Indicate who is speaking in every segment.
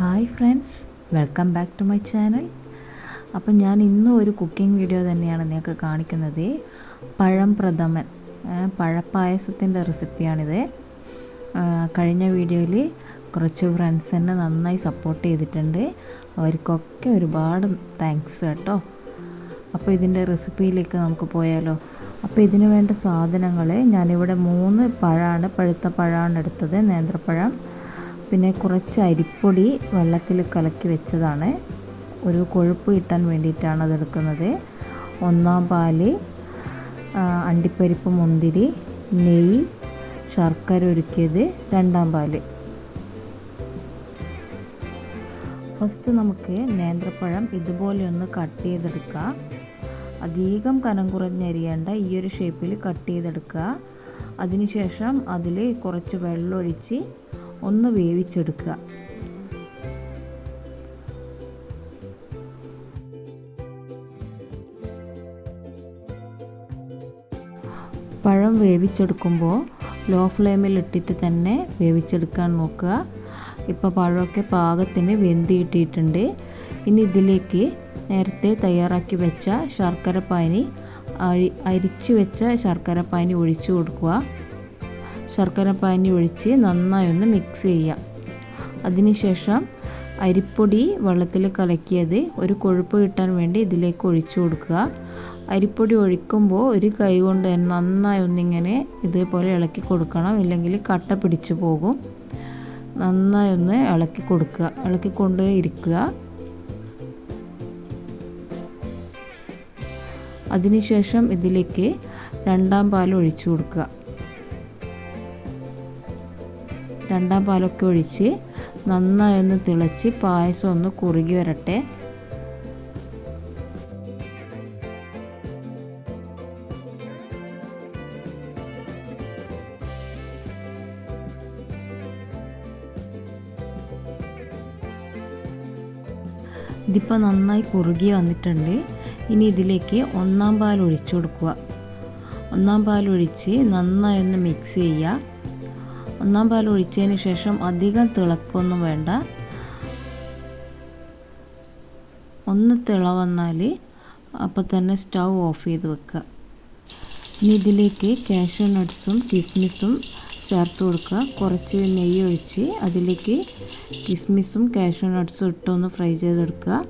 Speaker 1: Hi friends welcome back to my channel. അപ്പം ഞാൻ ഇന്നും ഒരു കുക്കിംഗ് വീഡിയോ തന്നെയാണ് നിങ്ങൾക്ക് കാണിക്കുന്നത്. പഴം പ്രഥമൻ പഴപ്പായസത്തിന്റെ റെസിപ്പിയാണിത്. കഴിഞ്ഞ വീഡിയോയിൽ കുറച്ച് ഫ്രണ്ട്സ് എന്നെ നന്നായി സപ്പോർട്ട് ചെയ്തിട്ടുണ്ട്. അവർക്കൊക്കെ ഒരുപാട് താങ്ക്സ് കേട്ടോ. അപ്പോൾ ഇതിന്റെ റെസിപ്പിയിലേക്ക് നമുക്ക് പോയാലോ. അപ്പോൾ ഇതിന് വേണ്ട സാധനങ്ങൾ ഞാനിവിടെ മൂന്ന് പഴമാണ് പഴുത്ത പഴമാണ് എടുത്തത് നേന്ത്രപ്പഴം. പിന്നെ കുറച്ച് അരിപ്പൊടി വെള്ളത്തിൽ കലക്കി വെച്ചതാണ്. ഒരു കൊഴുപ്പ് കിട്ടാൻ വേണ്ടിയിട്ടാണ് അതെടുക്കുന്നത് ഒന്നാം പാൽ അണ്ടിപ്പരിപ്പ് മുന്തിരി നെയ്യ് ശർക്കര ഒരുക്കിയത് രണ്ടാം പാൽ. ഫസ്റ്റ് നമുക്ക് നേന്ത്രപ്പഴം ഇതുപോലെ ഒന്ന് കട്ട് ചെയ്തെടുക്കാം അധികം കനം കുറഞ്ഞരിയേണ്ട ഈ ഒരു ഷേപ്പിൽ കട്ട് ചെയ്തെടുക്കുക. അതിനുശേഷം അതിൽ കുറച്ച് വെള്ളം ഒഴിച്ച് ഒന്ന് വേവിച്ചെടുക്കുക. പഴം വേവിച്ചെടുക്കുമ്പോൾ ലോ ഫ്ലെയിമിൽ ഇട്ടിട്ട് തന്നെ വേവിച്ചെടുക്കാൻ നോക്കുക. ഇപ്പോൾ പഴമൊക്കെ പാകത്തിന് വെന്തി കിട്ടിയിട്ടുണ്ട് ഇനി ഇതിലേക്ക് നേരത്തെ തയ്യാറാക്കി വെച്ച ശർക്കര പാനി അരി അരിച്ചു വെച്ച ശർക്കര പാനി ഒഴിച്ചു കൊടുക്കുക. ശർക്കര പാനി ഒഴിച്ച് നന്നായി ഒന്ന് മിക്സ് ചെയ്യുക. അതിനുശേഷം അരിപ്പൊടി വെള്ളത്തിൽ കലക്കിയത് ഒരു കൊഴുപ്പ് കിട്ടാൻ വേണ്ടി ഇതിലേക്ക് ഒഴിച്ചു കൊടുക്കുക. അരിപ്പൊടി ഒഴിക്കുമ്പോൾ ഒരു കൈ കൊണ്ട് തന്നെ നന്നായി ഒന്നിങ്ങനെ ഇതേപോലെ ഇളക്കി കൊടുക്കണം. ഇല്ലെങ്കിൽ കട്ട പിടിച്ചു പോകും. നന്നായി ഒന്ന് ഇളക്കി കൊടുക്കുക. ഇളക്കി ഇളക്കിക്കൊണ്ട് ഇരിക്കുക. അതിനുശേഷം ഇതിലേക്ക് രണ്ടാം പാൽ ഒഴിച്ചു കൊടുക്കുക. രണ്ടാം പാലൊക്കെ ഒഴിച്ച് നന്നായി ഒന്ന് തിളച്ച് പായസം ഒന്ന് കുറുകി വരട്ടെ. ഇതിപ്പോൾ നന്നായി കുറുകി വന്നിട്ടുണ്ട്. ഇനി ഇതിലേക്ക് ഒന്നാം പാൽ ഒഴിച്ചു കൊടുക്കുക. ഒന്നാം പാൽ ഒഴിച്ച് നന്നായി ഒന്ന് മിക്സ് ചെയ്യുക. ഒന്നാം പാൽ ഒഴിച്ചതിന് ശേഷം അധികം തിളക്കൊന്നും വേണ്ട. ഒന്ന് തിള വന്നാൽ അപ്പോൾ തന്നെ സ്റ്റൗ ഓഫ് ചെയ്ത് വെക്കുക. ഇനി ഇതിലേക്ക് കാഷ്യൂ നട്ട്സും കിസ്മിസും ചേർത്ത് കൊടുക്കുക. കുറച്ച് നെയ്യ് ഒഴിച്ച് അതിലേക്ക് കിസ്മിസും കാഷ്യൂ നട്ട്സും ഇട്ടൊന്ന് ഫ്രൈ ചെയ്തെടുക്കുക.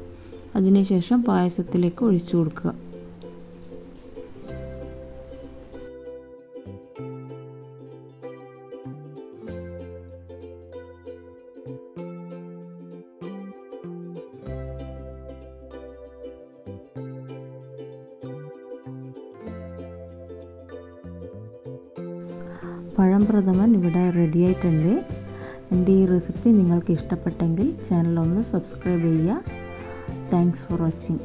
Speaker 1: അതിനുശേഷം പായസത്തിലേക്ക് ഒഴിച്ചു കൊടുക്കുക. പഴം പ്രഥമൻ ഇവിടെ റെഡി ആയിട്ടുണ്ട് എന്റെ ഈ റെസിപ്പി നിങ്ങൾക്ക് ഇഷ്ടപ്പെട്ടെങ്കിൽ ചാനൽ ഒന്ന് സബ്സ്ക്രൈബ് ചെയ്യുക. Thanks for watching